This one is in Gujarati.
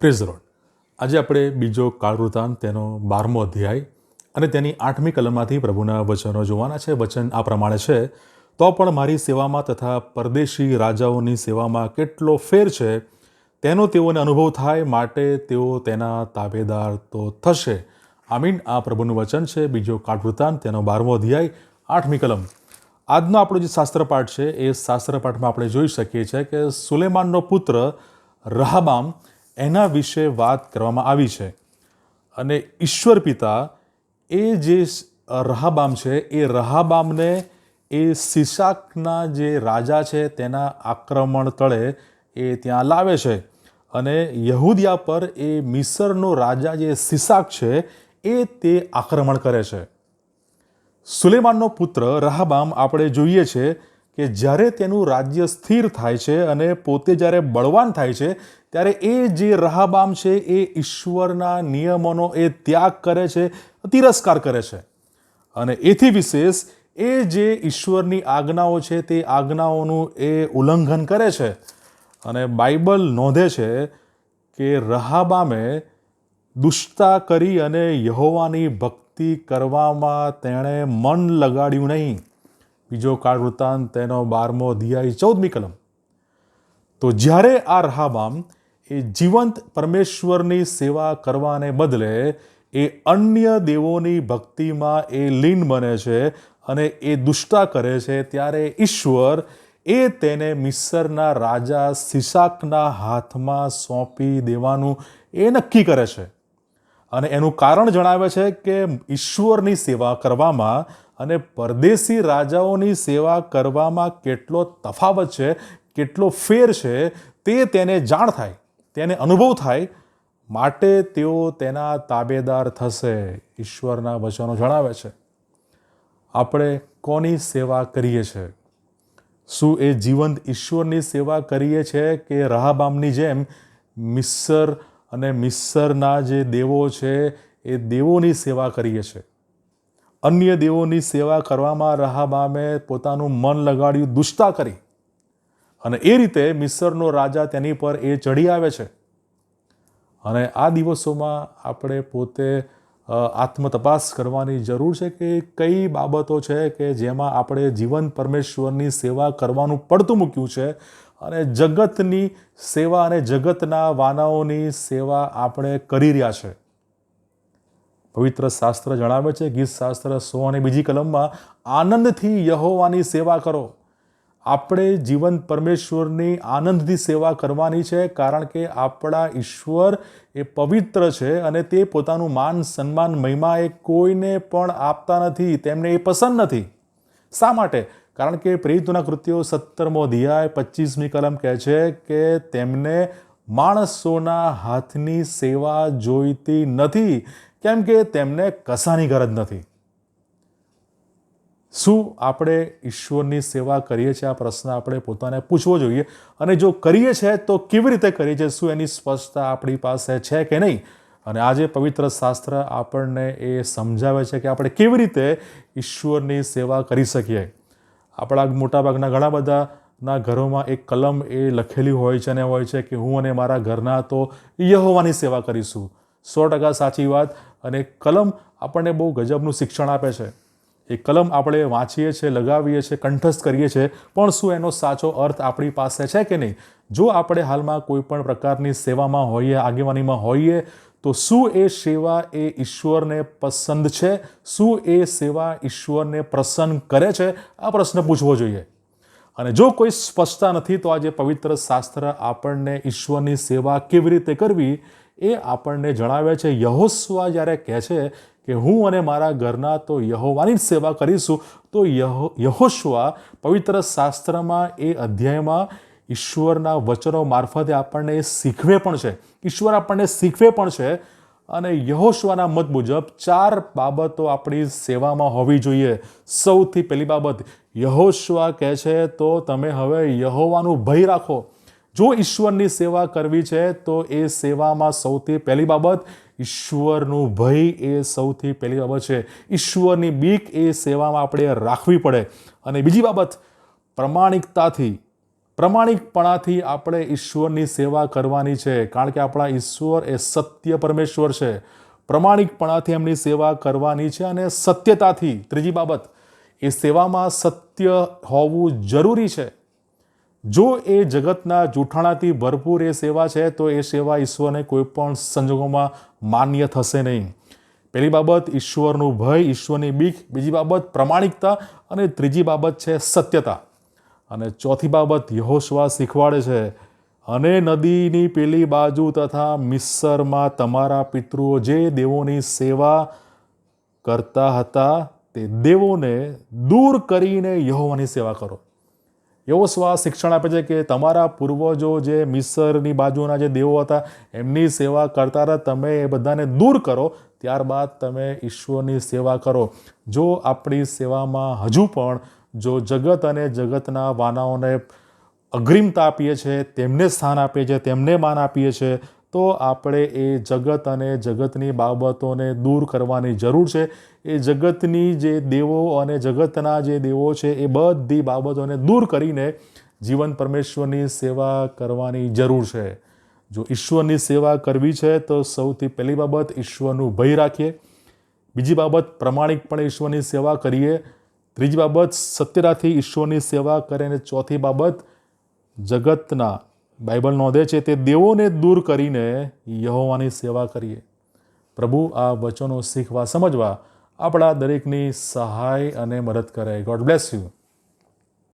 પ્રેઝ રોડ આજે આપણે બીજો કાળવૃતાંત, તેનો બારમો અધ્યાય અને તેની આઠમી કલમમાંથી પ્રભુના વચનો જોવાના છે. વચન આ પ્રમાણે છે, તો પણ મારી સેવામાં તથા પરદેશી રાજાઓની સેવામાં કેટલો ફેર છે, તેનો તેઓને અનુભવ થાય માટે તેઓ તેના તાબેદાર તો થશે. આમીન. આ પ્રભુનું વચન છે, બીજો કાળવૃતાંત, તેનો બારમો અધ્યાય, આઠમી કલમ. આજનો આપણો જે શાસ્ત્રપાઠ છે, એ શાસ્ત્રપાઠમાં આપણે જોઈ શકીએ છીએ કે સુલેમાનનો પુત્ર રહાબામ એના વિશે વાત કરવામાં આવી છે. અને ઈશ્વર પિતા એ જે રહાબામ છે, એ રહાબામને એ સિસાકના જે રાજા છે તેના આક્રમણ તળે એ ત્યાં લાવે છે. અને યહૂદિયા પર એ મિસરનો રાજા જે સિસાક છે એ તે આક્રમણ કરે છે. સુલેમાનનો પુત્ર રહાબામ આપણે જોઈએ છે કે જ્યારે તેનું રાજ્ય સ્થિર થાય છે અને પોતે જ્યારે બળવાન થાય છે, ત્યારે એ જે રહાબામ છે, એ ઈશ્વરના નિયમોનો એ ત્યાગ કરે છે, તિરસ્કાર કરે છે. અને એથી વિશેષ એ જે ઈશ્વરની આજ્ઞાઓ છે, તે આજ્ઞાઓનું એ ઉલ્લંઘન કરે છે. અને બાઇબલ નોંધે છે કે રહાબામે દુષ્ટતા કરી અને યહોવાની ભક્તિ કરવામાં તેણે મન લગાડ્યું નહીં. બીજો કાળ વૃત્તાંત તેનો બારમો અધ્યાય, ચૌદમી કલમ. તો જ્યારે આ રહાબામ એ જીવંત પરમેશ્વરની સેવા કરવાને બદલે એ અન્ય દેવોની ભક્તિમાં એ લીન બને છે અને એ દુષ્ટા કરે છે, ત્યારે ઈશ્વર એ તેને મિસરના રાજા સિસાકના હાથમાં સોંપી દેવાનું એ નક્કી કરે છે. અને એનું કારણ જણાવે છે કે ઈશ્વરની સેવા કરવામાં અને પરદેશી રાજાઓની સેવા કરવામાં કેટલો તફાવત છે, કેટલો ફેર છે, તે તેને જાણ થાય, તેને અનુભવ થાય. માટે તેઓ તેના તાબેદાર થશે, ઈશ્વરના વચનો જણાવે છે. આપણે કોની સેવા કરીએ છીએ શું એ જીવંત ઈશ્વરની સેવા કરીએ છીએ કે રહાબામની જેમ? મિસ્સર અને મિસ્સરના જે દેવો છે, એ દેવોની સેવા કરીએ છીએ અન્ય દેવોની સેવા કરવામાં રહાબામે પોતાનું મન લગાડ્યું, દુષ્ટા કરી. અને એ રીતે મિસરનો રાજા તેની પર એ ચડી આવે છે. અને આ દિવસોમાં આપણે પોતે આત્મતપાસ કરવાની જરૂર છે કે કઈ બાબતો છે કે જેમાં આપણે જીવન પરમેશ્વરની સેવા કરવાનું પડતું મૂક્યું છે અને જગતની સેવા અને જગતના વાનાઓની સેવા આપણે કરી રહ્યા છે. પવિત્ર શાસ્ત્ર જણાવે છે, ગીત શાસ્ત્ર, સો અને બીજી કલમમાં, આનંદથી યહોવાની સેવા કરો. આપણે જીવન પરમેશ્વરની આનંદથી સેવા કરવાની છે, કારણ કે આપણા ઈશ્વર એ પવિત્ર છે અને તે પોતાનું માન, સન્માન, મહિમા એ કોઈને પણ આપતા નથી, તેમને એ પસંદ નથી. શા માટે? કારણ કે પ્રેરિતોના કૃત્યો સત્તરમો અધ્યાય, પચીસમી કલમ કહે છે કે તેમને માણસોના હાથની સેવા જોઈતી નથી કેમ કે તેમને કશાની ગરજ નથી. શું આપણે ઈશ્વરની સેવા કરીએ છીએ? આ પ્રશ્ન આપણે પોતાને પૂછવો જોઈએ. અને જો કરીએ છીએ, તો કેવી રીતે કરીએ છીએ? શું એની સ્પષ્ટતા આપણી પાસે છે કે નહીં? અને આજે પવિત્ર શાસ્ત્ર આપણને એ સમજાવે છે કે આપણે કેવી રીતે ઈશ્વરની સેવા કરી શકીએ. આપણા મોટાભાગના ઘણા બધાના ઘરોમાં એક કલમ એ લખેલી હોય છે અને હોય છે કે હું અને મારા ઘરના તો યહોવાની સેવા કરીશું. સો ટકા સાચી વાત અને કલમ આપણને બહુ ગજબનું શિક્ષણ આપે છે. એ કલમ આપણે વાંચીએ છીએ, લગાવીએ છીએ, કંઠસ્થ કરીએ છીએ, પણ શું એનો સાચો અર્થ આપણી પાસે છે કે નહીં? જો આપણે હાલમાં કોઈ પણ પ્રકારની સેવામાં હોઈએ, આગેવાનીમાં હોઈએ, તો શું એ સેવા એ ઈશ્વરને પસંદ છે? શું એ સેવા ઈશ્વરને પ્રસન્ન કરે છે? આ પ્રશ્ન પૂછવો જોઈએ. અને જો કોઈ સ્પષ્ટતા નથી, તો આજે પવિત્ર શાસ્ત્ર આપણને ઈશ્વરની સેવા કેવી રીતે કરવી? એ આપણને જણાવે છે યહોસ્વા જ્યારે કહે છે કે હું અને મારા ઘરના તો યહોવાની જ સેવા કરીશું, તો યહો યહોશ્વા પવિત્ર શાસ્ત્રમાં એ અધ્યાયમાં ઈશ્વરના વચનો મારફતે આપણને એ શીખવે પણ છે. ઈશ્વર આપણને શીખવે પણ છે અને યહોશ્વાના મત મુજબ ચાર બાબતો આપણી સેવામાં હોવી જોઈએ. સૌથી પહેલી બાબત યહોશ્વા કહે છે, તો તમે હવે યહોવાનું ભય રાખો. જો ઈશ્વરની સેવા કરવી છે, તો એ સેવામાં સૌથી પહેલી બાબત ઈશ્વરનું ભય એ સૌથી પહેલી બાબત છે. ઈશ્વરની બીક એ સેવામાં આપણે રાખવી પડે. અને બીજી બાબત, પ્રમાણિકતાથી, પ્રમાણિકપણાથી આપણે ઈશ્વરની સેવા કરવાની છે. કારણ કે આપણા ઈશ્વર એ સત્ય પરમેશ્વર છે. પ્રમાણિકપણાથી એમની સેવા કરવાની છે અને સત્યતાથી. ત્રીજી બાબત, એ સેવામાં સત્ય હોવું જરૂરી છે. જો એ જગતના જૂઠાણાથી ભરપૂર એ સેવા છે, તો એ સેવા ઈશ્વરને કોઈ પણ સંજોગોમાં માન્ય થશે નહીં. પહેલી બાબત, ઈશ્વરનું ભય, ઈશ્વરની બીક. બીજી બાબત, પ્રમાણિકતા. અને ત્રીજી બાબત છે, સત્યતા. અને ચોથી બાબત યહોશ્વા શીખવાડે છે, અને નદીની પેલી બાજુ તથા મિસરમાં તમારા પિતૃઓ જે દેવોની સેવા કરતા હતા, તે દેવોને દૂર કરીને યહોવાની સેવા કરો. એવો સ્વા શિક્ષણ આપે છે કે તમારા પૂર્વજો જે મિસરની બાજુના જે દેવો હતા, એમની સેવા કરતા તમે એ બધાને દૂર કરો, ત્યારબાદ તમે ઈશ્વરની સેવા કરો. જો આપણી સેવામાં હજુ પણ જો જગત અને જગતના વાનાઓને અગ્રિમતા આપીએ છીએ તેમને સ્થાન આપીએ છીએ તેમને માન આપીએ છીએ તો આપણે એ જગત અને જગતની બાબતોને દૂર કરવાની જરૂર છે. એ જગતની જે દેવો અને જગતના જે દેવો છે, એ બધી બાબતોને દૂર કરીને જીવન પરમેશ્વરની સેવા કરવાની જરૂર છે. જો ઈશ્વરની સેવા કરવી છે, તો સૌથી પહેલી બાબત ઈશ્વરનું ભય રાખીએ. બીજી બાબત પ્રમાણિકપણે ઈશ્વરની સેવા કરીએ. ત્રીજી બાબત સત્યતાથી ઈશ્વરની સેવા કરે અને ચોથી બાબત જગતના બાઇબલ નોંધે છે તે દેવોને દૂર કરીને યહોવાની સેવા કરીએ. પ્રભુ, આ વચનો શીખવા, સમજવા આપણા દરેકની સહાય અને મદદ કરે ગોડ બ્લેસ યુ